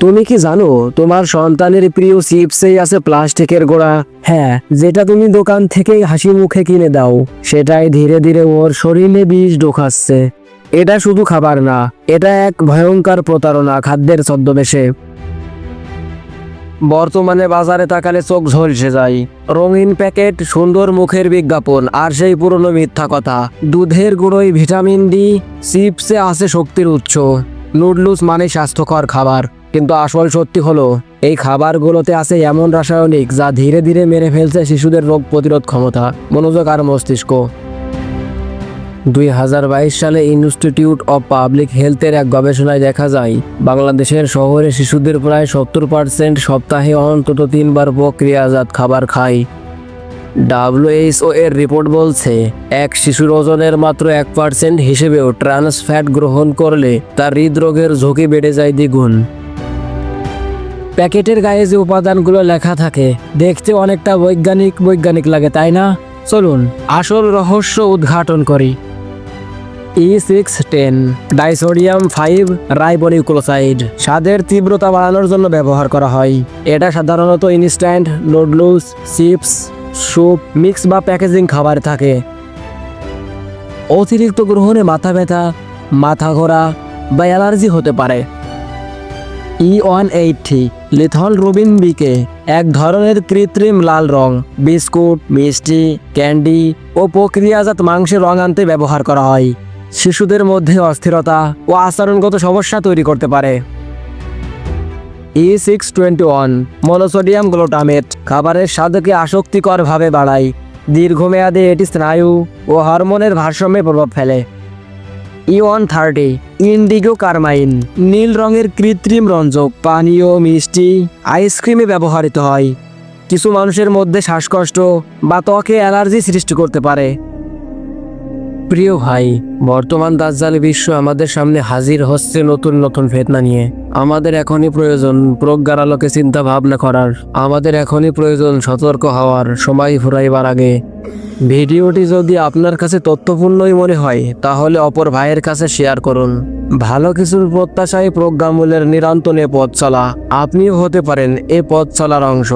তুমি কি জানো, তোমার সন্তানের প্রিয় চিপসেই আছে প্লাস্টিকের গোড়া? হ্যাঁ যেটা তুমি দোকান থেকে হাসি মুখে কিনে দাও। সেটাই ধীরে ধীরে ওর শরীরে বিষ ঢোকাচ্ছে। এটা শুধু খাবার না, এটা এক ভয়ঙ্কর প্রতারণা খাদ্যের ছদ্মবেশে। বর্তমানে বাজারে তাকালে চোখ ঝলসে যায়। রঙিন প্যাকেট, সুন্দর মুখের বিজ্ঞাপন আর সেই পুরনো মিথ্যা কথা। দুধের গুঁড়োয় ভিটামিন ডি, চিপসে আছে শক্তির উৎস। নুডলস মানে স্বাস্থ্যকর খাবার। কিন্তু আসল সত্যি হলো, এই খাবারগুলোতে আছে এমন রাসায়নিক যা ধীরে ধীরে মেরে ফেলছে শিশুদের রোগ প্রতিরোধ ক্ষমতা, মনোযোগ আর মস্তিষ্ক। দুই হাজার বাইশ সালে ইনস্টিটিউট অব পাবলিক হেলথের এক গবেষণায় দেখা যায়, বাংলাদেশের শহরে শিশুদের প্রায় সত্তর পার্সেন্ট সপ্তাহে অন্তত তিনবার প্রক্রিয়াজাত খাবার খায়। ডাব্লিউএইচও এর রিপোর্ট বলছে, এক শিশুর ওজনের মাত্র এক পার্সেন্ট হিসেবেও ট্রান্স ফ্যাট গ্রহণ করলে তার হৃদরোগের ঝুঁকি বেড়ে যায় দ্বিগুণ। প্যাকেটের গায়ে যে উপাদানগুলো লেখা থাকে, দেখতে অনেকটা বৈজ্ঞানিক বৈজ্ঞানিক লাগে, তাই না? চলুন, আসল রহস্য উদ্ঘাটন করি। E six ten disodium five ribonucleoside স্বাদের তীব্রতা বাড়ানোর জন্য ব্যবহার করা হয়। এটা সাধারণত instant noodles, chips, soup, mix বা প্যাকেজিং খাবারে থাকে। অতিরিক্ত গ্রহণে মাথা ব্যথা, মাথা ঘোরা বা অ্যালার্জি হতে পারে। E one eighty lithol rubine B K ধরনের কৃত্রিম লাল রং, বিস্কুট, মিষ্টি, ক্যান্ডি ও প্রক্রিয়াজাত মাংসের রং আনতে ব্যবহার করা হয়। শিশুদের মধ্যে অস্থিরতা ও আচরণগত সমস্যা তৈরি করতে পারে। E six twenty one monosodium glutamate, খাবারের স্বাদকে আসক্তিকরভাবে বাড়ায়। দীর্ঘমেয়াদে এটি স্নায়ু ও হরমোনের ভারসাম্যে প্রভাব ফেলে। E one thirty, indigo carmine, নীল রঙের কৃত্রিম রঞ্জক, পানীয়, মিষ্টি, আইসক্রিমে ব্যবহৃত হয়। কিছু মানুষের মধ্যে শ্বাসকষ্ট বা ত্বকে অ্যালার্জি সৃষ্টি করতে পারে। প্রিয় ভাই, বর্তমান দাজ্জাল বিশ্ব আমাদের সামনে হাজির হচ্ছে নতুন নতুন ফেতনা নিয়ে। আমাদের এখনই প্রয়োজন প্রজ্ঞার আলোকে চিন্তা ভাবনা করার। আমাদের এখনই প্রয়োজন সতর্ক হওয়ার, সময় ফুরাইবার আগে। ভিডিওটি যদি আপনার কাছে তথ্যপূর্ণই মনে হয়, তাহলে অপর ভাইয়ের কাছে শেয়ার করুন। ভালো কিছুর প্রত্যাশায় প্রজ্ঞামূলের নিরান্তনে পথ চলা, আপনিও হতে পারেন এ পথ চলার অংশ।